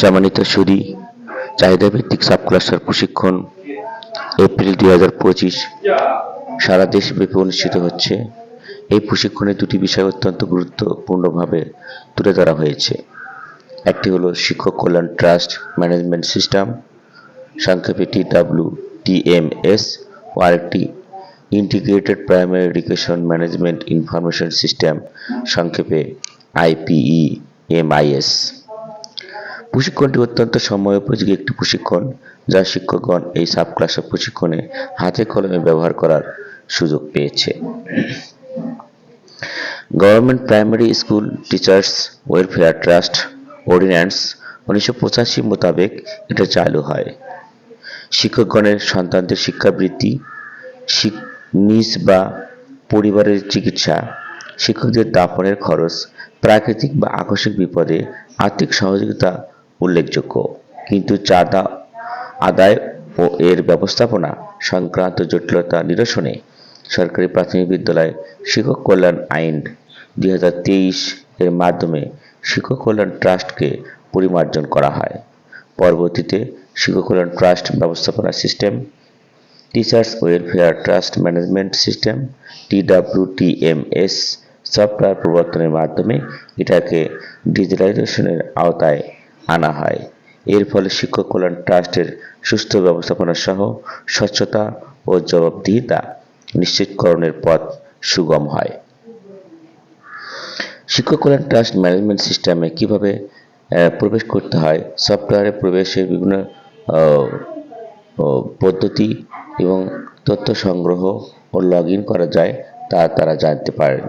সম্মানিত সুদী চাহিদা ভিত্তিক সাব ক্লাস্টার প্রশিক্ষণ, এপ্রিল দুই হাজার পঁচিশ, সারা দেশব্যাপী অনুষ্ঠিত হচ্ছে। এই প্রশিক্ষণে দুটি বিষয় অত্যন্ত গুরুত্বপূর্ণভাবে তুলে ধরা হয়েছে। একটি হলো শিক্ষক কল্যাণ ট্রাস্ট ম্যানেজমেন্ট সিস্টেম, সংক্ষেপে টি ডাব্লিউ টিএমএস ও আরেকটি integrated primary education management information system, সংক্ষেপে আইপিই এমআইএস প্রশিক্ষণটি অত্যন্ত সময় উপযোগী একটি প্রশিক্ষণ, যা শিক্ষকগণ এই সাব ক্লাসের প্রশিক্ষণে হাতে কলমে ব্যবহার করার সুযোগ পেয়েছে। Government primary school teachers welfare trust ordinance উনিশশো পঁচাশি মোতাবেক এটা চালু হয়। শিক্ষকগণের সন্তানদের শিক্ষাবৃত্তি শিক- নিজ বা পরিবারের চিকিৎসা, শিক্ষকদের দাপনের খরচ, প্রাকৃতিক বা আকস্মিক বিপদে আর্থিক সহযোগিতা উল্লেখযোগ্য। কিন্তু চাঁদা আদায় ও এর ব্যবস্থাপনা সংক্রান্ত জটিলতা নিরসনে সরকারি প্রাথমিক বিদ্যালয় শিক্ষক কল্যাণ আইন দুই হাজার তেইশ এর মাধ্যমে শিক্ষক কল্যাণ ট্রাস্টকে পরিমার্জন করা হয়। পরবর্তীতে শিক্ষক কল্যাণ ট্রাস্ট ব্যবস্থাপনা system, teachers welfare trust management system TWTMS software প্রবর্তনের মাধ্যমে এটাকে ডিজিটালাইজেশনের আওতায় আনা হয়। এর ফলে শিক্ষক কল্যাণ ট্রাস্টের সুস্থ ব্যবস্থাপনা সহ স্বচ্ছতা ও জবাবদিহিতা নিশ্চিতকরণের পথ সুগম হয়। শিক্ষক কল্যাণ ট্রাস্ট ম্যানেজমেন্ট সিস্টেমে কীভাবে প্রবেশ করতে হয়, সফটওয়্যারে প্রবেশের বিভিন্ন পদ্ধতি এবং তথ্য সংগ্রহ ও লগ করা যায় তা তারা জানতে পারেন।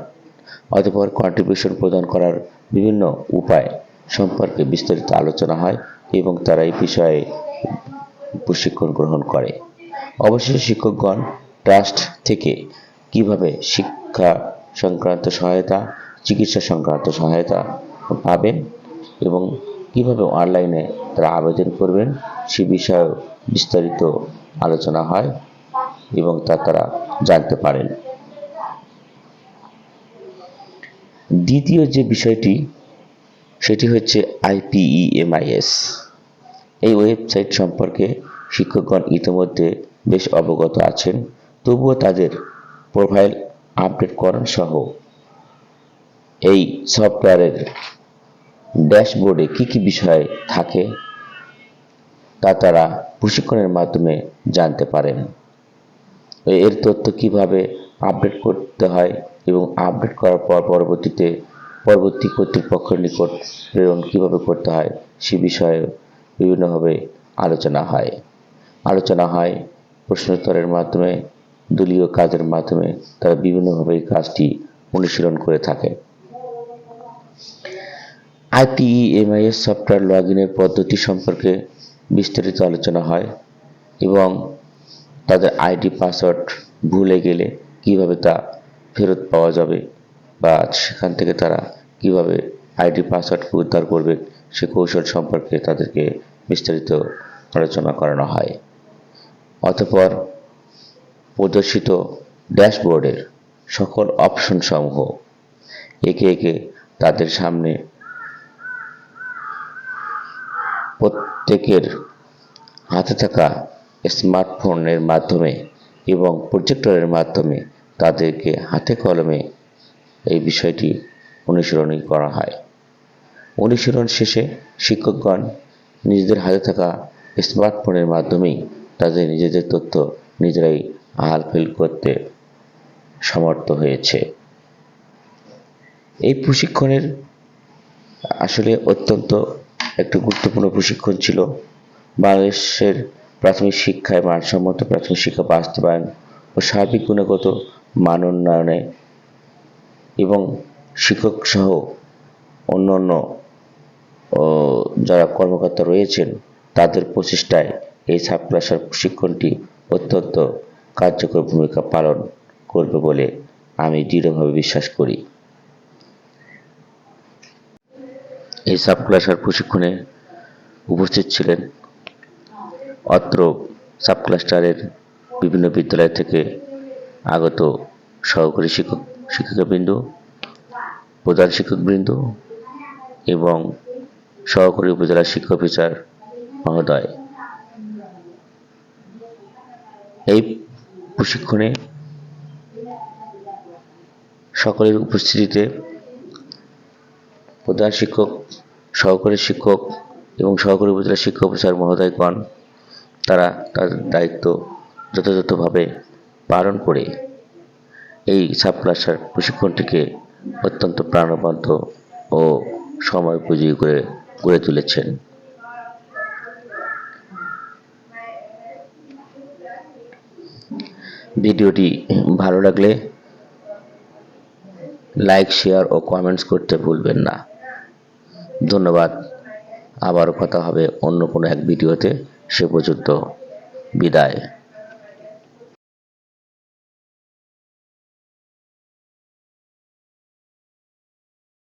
অতঃপর কন্ট্রিবিউশন প্রদান করার বিভিন্ন উপায় সম্পর্কে বিস্তারিত আলোচনা হয় এবং তারা এই বিষয়ে প্রশিক্ষণ গ্রহণ করে। অবশেষে শিক্ষকগণ ট্রাস্ট থেকে কীভাবে শিক্ষা সংক্রান্ত সহায়তা, চিকিৎসা সংক্রান্ত সহায়তা পাবেন এবং কীভাবে অনলাইনে তারা আবেদন করবেন, সে বিষয়ে বিস্তারিত আলোচনা হয় এবং তা তারা জানতে পারেন। দ্বিতীয় যে বিষয়টি সেটি হচ্ছে আইপিইএমআইএস এই ওয়েবসাইট সম্পর্কে শিক্ষকগণ ইতিমধ্যে বেশ অবগত আছেন, তবুও তাদের প্রোফাইল আপডেট করণ সহ এই সফটওয়্যারের ড্যাশবোর্ডে কি কি বিষয় থাকে তা তারা প্রশিক্ষণের মাধ্যমে জানতে পারেন। এর তথ্য কীভাবে আপডেট করতে হয় এবং আপডেট করার পর পরবর্তীতে পরবর্তী কর্তৃপক্ষের নিকট প্রেরণ কীভাবে করতে হয়, সে বিষয়ে বিভিন্নভাবে আলোচনা হয়। আলোচনা হয় প্রশ্নোত্তরের মাধ্যমে, দলীয় কাজের মাধ্যমে তারা বিভিন্নভাবে এই কাজটি অনুশীলন করে থাকে। আইপিইএমআইএস সফটওয়্যার লগ ইনের পদ্ধতি সম্পর্কে বিস্তারিত আলোচনা হয় এবং তাদের আইডি পাসওয়ার্ড ভুলে গেলে কীভাবে তা ফেরত পাওয়া যাবে বা সেখান থেকে তারা কীভাবে আইডি, পাসওয়ার্ড উদ্ধার করবে সে কৌশল সম্পর্কে তাদেরকে বিস্তারিত আলোচনা করানো হয়। অতঃপর প্রদর্শিত ড্যাশবোর্ডের সকল অপশন সমূহ একে একে তাদের সামনে প্রত্যেকের হাতে থাকা স্মার্টফোনের মাধ্যমে এবং প্রজেক্টরের মাধ্যমে তাদেরকে হাতে কলমে এই বিষয়টি অনুশীলনী করা হয়। অনুশীলন শেষে শিক্ষকগণ নিজেদের হাতে থাকা স্মার্টফোনের মাধ্যমেই তাদের নিজেদের তথ্য নিজেরাই হালফিল করতে সমর্থ হয়েছে। এই প্রশিক্ষণের আসলে অত্যন্ত একটি গুরুত্বপূর্ণ প্রশিক্ষণ ছিল। বাংলাদেশের প্রাথমিক শিক্ষায় মানসম্মত প্রাথমিক শিক্ষা বাস্তবায়ন ও সার্বিক গুণগত মান উন্নয়নে এবং শিক্ষক সহ অন্যান্য যারা কর্মকর্তা রয়েছেন, তাদের প্রচেষ্টায় এই সাব ক্লাসের প্রশিক্ষণটি অত্যন্ত কার্যকর ভূমিকা পালন করবে বলে আমি দৃঢ়ভাবে বিশ্বাস করি। এই সাব ক্লাসের প্রশিক্ষণে উপস্থিত ছিলেন অত্র সাব ক্লাস্টারের বিভিন্ন বিদ্যালয় থেকে আগত সহকারী শিক্ষক। শিক্ষিকাবৃন্দ, প্রধান শিক্ষকবৃন্দ এবং সহকারী উপজেলা শিক্ষা অফিসার মহোদয়। এই প্রশিক্ষণে সকলের উপস্থিতিতে প্রধান শিক্ষক, সহকারী শিক্ষক এবং সহকারী উপজেলা শিক্ষা অফিসার মহোদয়গণ, তারা তাদের দায়িত্ব যথাযথভাবে পালন করে। এই সাব ক্লাসের প্রশিক্ষণটিকে অত্যন্ত প্রাণবন্ত ও সময় উপযোগী করে গড়ে তুলেছেন। ভিডিওটি ভালো লাগলে লাইক, শেয়ার ও কমেন্টস করতে ভুলবেন না। ধন্যবাদ। আবারও কথা হবে অন্য কোনো এক ভিডিওতে। সে পর্যন্ত বিদায়।